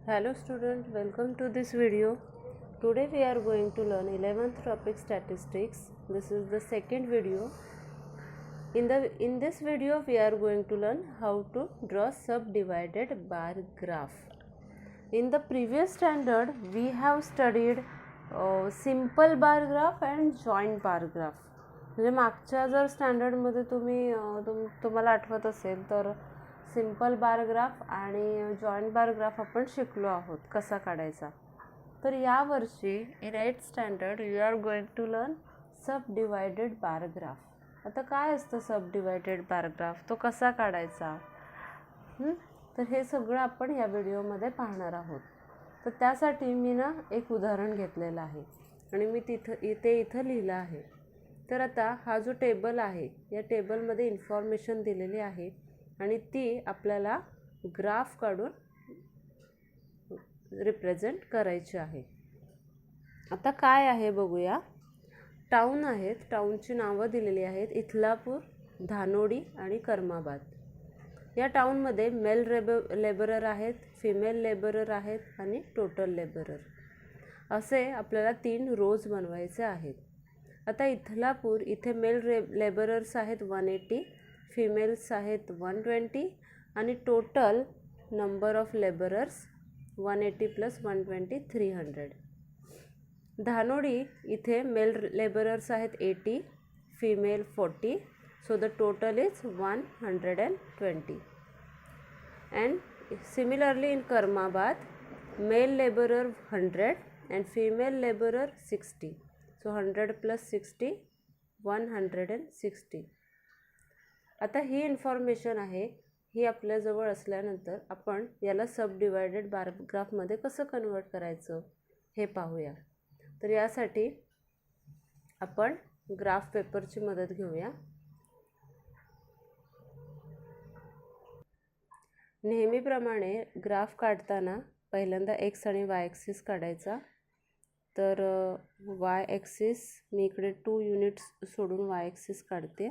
Hello student welcome to this video today we are going to learn eleventh topic statistics this is the second video in the in this video we are going to learn how to draw subdivided bar graph in the previous standard we have studied simple bar graph and joint bar graph म्हणजे मागच्या जर स्टँडर्डमध्ये तुम्ही तुम तुम्हाला आठवत असेल तर सिंपल बार ग्राफ आणि जॉईंट बार ग्राफ आपण शिकलो आहोत कसा काढायचा. तर यावर्षी in eight standard you are going to learn subdivided bar graph आता काय असतं सब डिवायडेड बार ग्राफ तो कसा काढायचा? तर हे सगळं आपण या व्हिडिओमध्ये पाहणार आहोत. तर त्यासाठी मी ना एक उदाहरण घेतलेलं आहे आणि मी तिथं इथे इथं लिहिलं आहे. तर आता हा जो टेबल आहे या टेबलमध्ये इन्फॉर्मेशन दिलेली आहे. आणि ती आपल्याला ग्राफ काढून रिप्रेझेंट करायची आहे. आता काय आहे बघूया. टाऊन आहेत. टाऊनची नावं दिलेली आहेत. इथलापूर धानोडी आणि कर्माबाद. या टाऊनमध्ये मेल रेब लेबरर आहेत फिमेल लेबरर आहेत आणि टोटल लेबरर. असे आपल्याला तीन रोज बनवायचे आहेत. आता इथलापूर इथे मेल रे लेबरर्स आहेत वन एटी फिमेल्स आहेत वन ट्वेंटी आणि total number of labourers one eighty plus one twenty three hundred Dhanodi इथे मेल लेबरर्स आहेत eighty female forty so the total is one hundred and twenty and similarly in Karmabad male labourer hundred and female labourer sixty so hundred plus sixty one hundred and sixty आता ही information आहे ही आपल्याजवळ असल्यानंतर आपण याला सब divided बारग्राफमध्ये कसं convert करायचं हे पाहूया. तर यासाठी आपण ग्राफ पेपरची मदत घेऊया. नेहमीप्रमाणे ग्राफ काढताना पहिल्यांदा एक्स आणि वाय ॲक्सिस काढायचा. तर वाय ॲक्सिस मी इकडे टू युनिट्स सोडून वाय ॲक्सिस काढते.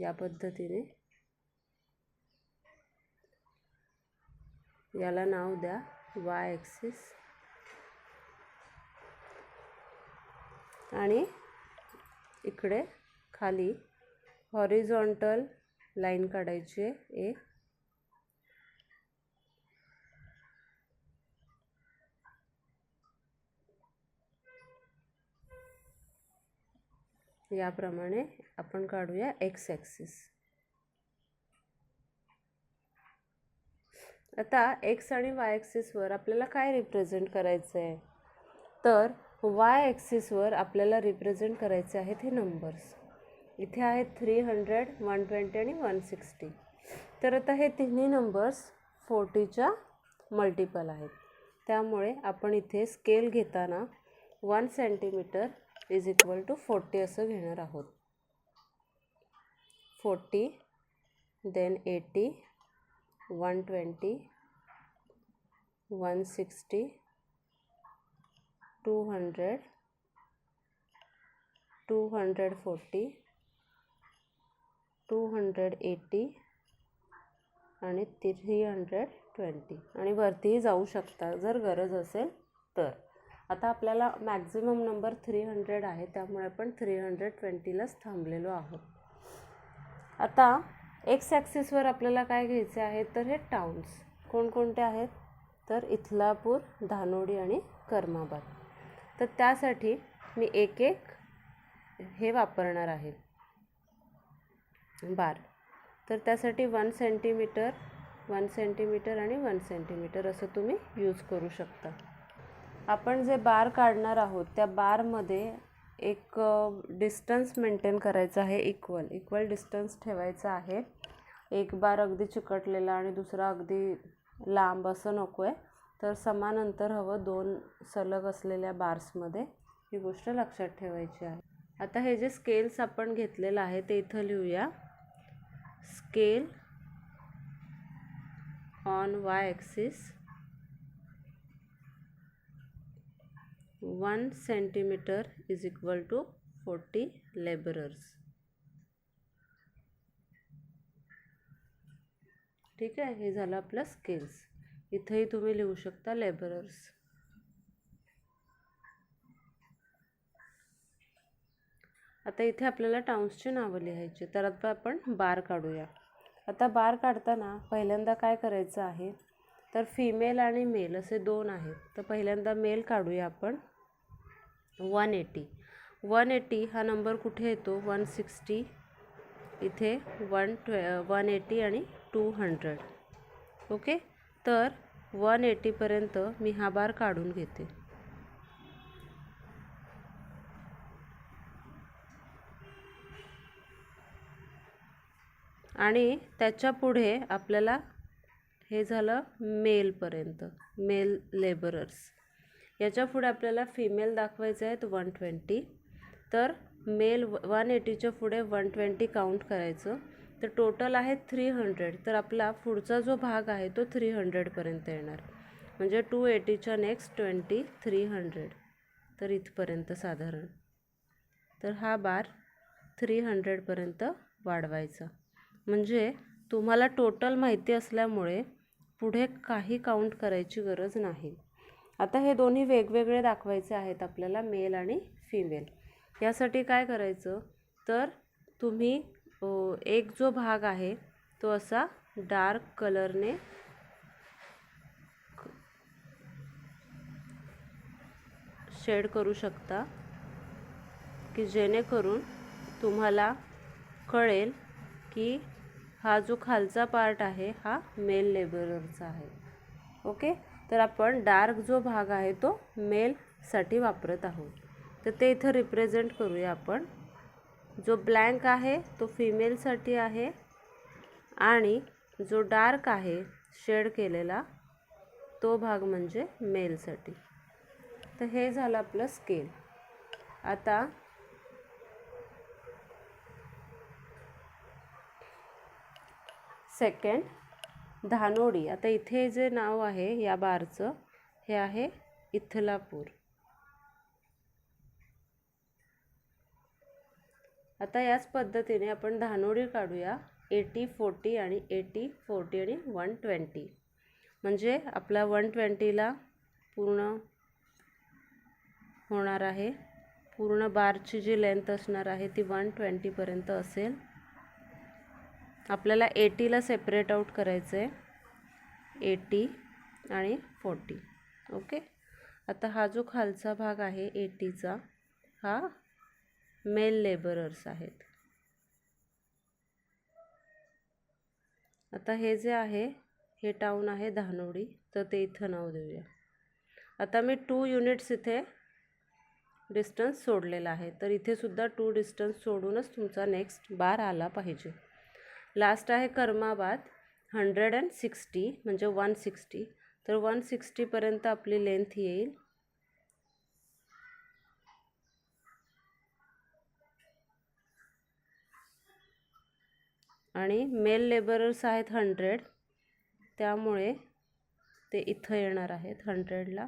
या पद्धतीने. याला नाव द्या वाय ॲक्सिस आणि इकडे खाली हॉरिझॉन्टल लाईन काढायची आहे एक. याप्रमाणे आपण काढूया एक्स ॲक्सिस आता एक्स आणि वाय ॲक्सिसवर आपल्याला काय रिप्रेझेंट करायचं आहे तर वाय ॲक्सिसवर आपल्याला रिप्रेझेंट करायचे आहेत हे नंबर्स इथे आहेत थ्री हंड्रेड वन ट्वेंटी आणि वन सिक्स्टी तर आता हे तिन्ही नंबर्स फोर्टीच्या मल्टिपल आहेत. त्यामुळे आपण इथे स्केल घेताना one centimetre is equal to forty असं घेणार आहोत. Forty then eighty one twenty one sixty two hundred two hundred forty two hundred eighty आणि थ्री हंड्रेड ट्वेंटी आणि वरतीही जाऊ शकता जर गरज असेल तर. आता आपल्याला मॅक्झिमम नंबर थ्री हंड्रेड आहे त्यामुळे आपण थ्री हंड्रेड ट्वेंटीलाच थांबलेलो आहोत. आता एक्स ॲक्सिसवर आपल्याला काय घ्यायचे आहे तर हे टाउन्स कोणकोणते आहेत? तर इथलापूर धानोडी आणि कर्माबाद. तर त्यासाठी मी एक एक हे वापरणार आहे. बार. तर त्यासाठी वन सेंटीमीटर वन सेंटीमीटर आणि वन सेंटीमीटर असं तुम्ही यूज करू शकता. आपण जे बार काढणार आहोत त्या बारमध्ये एक डिस्टन्स मेंटेन करायचं आहे इक्वल इक्वल डिस्टन्स ठेवायचं आहे. एक बार अगदी चिकटलेला आणि दुसरा अगदी लांब असं नको आहे तर समान अंतर हवं दोन सलग असलेल्या बार्समध्ये. ही गोष्ट लक्षात ठेवायची आहे. आता हे जे स्केल्स आपण घेतलेलं आहे ते इथं लिहूया. Scale on Y axis one centimetre is equal to forty labourers. ठीक आहे हे झालं आपलं स्किल्स इथेही तुम्ही लिहू शकता लेबरर्स आता इथे आपल्याला टाउन्सची नावं लिहायची तर आता आपण बार काढूया. आता बार काढताना पहिल्यांदा काय करायचं आहे? तर फिमेल आणि मेल असे दोन आहेत. तर पहिल्यांदा मेल काढूया आपण. One eighty. वन एटी हा नंबर कुठे येतो? One sixty. इथे वन ट्वे वन एटी आणि टू हंड्रेड. ओके? तर वन एटीपर्यंत मी हा बार काढून घेते. आणि त्याच्या पुढे आपल्याला हे झालं मेलपर्यंत मेल लेबरर्स. याच्यापुढे आपल्याला फिमेल दाखवायचे आहेत वन ट्वेंटी तर मेल वन एटीच्या पुढे वन ट्वेंटी काउंट करायचं. तर टोटल आहे थ्री हंड्रेड तर आपला पुढचा जो भाग आहे तो थ्री हंड्रेडपर्यंत येणार. म्हणजे टू एटीच्या नेक्स्ट ट्वेंटी थ्री हंड्रेड तर इथपर्यंत साधारण. तर हा बार थ्री हंड्रेडपर्यंत वाढवायचा. म्हणजे तुम्हाला टोटल माहिती असल्यामुळे पुढे काही काउंट करायची गरज नाही. आता हे दोन्ही वेगवेगळे दाखवायचे आहेत आपल्याला मेल आणि फिमेल. यासाठी काय करायचं? तर तुम्ही एक जो भाग आहे तो असा डार्क कलरने शेड करू शकता की जेणेकरून तुम्हाला कळेल की हा जो खालचा पार्ट आहे हा मेल लेबररचा आहे. ओके? तर आपण डार्क जो भाग आहे तो मेलसाठी वापरत आहोत. तर ते इथं रिप्रेझेंट करूया आपण. जो ब्लँक आहे तो फिमेलसाठी आहे. आणि जो डार्क आहे शेड केलेला तो भाग म्हणजे मेलसाठी तर हे झालं आपलं स्केल आता सेकंड धानोडी. आता इथे जे नाव आहे या बारचं हे आहे इथलापूर. आता याच पद्धतीने आपण धानोडी काढूया. एटी फोर्टी आणि एटी फोर्टी आणि वन ट्वेंटी. म्हणजे आपला वन ट्वेंटीला पूर्ण होणार आहे. पूर्ण बारची जी लेंथ असणार आहे ती वन ट्वेंटीपर्यंत असेल. आपल्याला एटीला सेपरेट आऊट करायचं आहे एटी आणि फोर्टी. ओके? आता हा जो खालचा भाग आहे एटीचा हा मेल लेबरर्स आहेत. आता हे जे आहे हे टाऊन आहे धानोडी तर ते इथं नाव देऊया. आता मी टू युनिट्स इथे डिस्टन्स सोडलेला आहे. तर इथे सुद्धा टू डिस्टन्स सोडूनच तुमचा नेक्स्ट बार आला पाहिजे. लास्ट आहे कर्माबाद हंड्रेड अँड सिक्स्टी म्हणजे वन सिक्स्टी तर वन सिक्स्टीपर्यंत आपली लेंथ येईल. आणि मेल लेबरर्स आहेत हंड्रेड त्यामुळे ते इथं येणार आहेत हंड्रेडला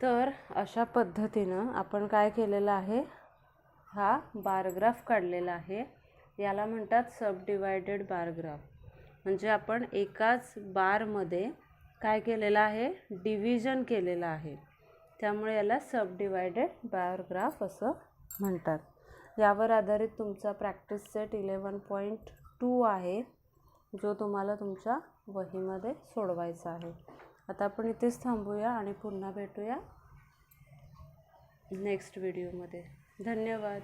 तर अशा पद्धतीनं आपण काय केलेलं आहे? हा बारग्राफ काढलेला आहे. याला म्हणतात सब डिवायडेड बारग्राफ म्हणजे आपण एकाच बारमध्ये काय केलेलं आहे? डिव्हिजन केलेलं आहे. त्यामुळे याला सब डिवायडेड बारग्राफ असं म्हणतात. यावर आधारित तुमचा practice set eleven point two आहे जो तुम्हाला तुमच्या वहीमध्ये सोडवायचा आहे. आता आपण इथेच थांबूया आणि पुन्हा भेटूया नेक्स्ट व्हिडिओमध्ये. धन्यवाद.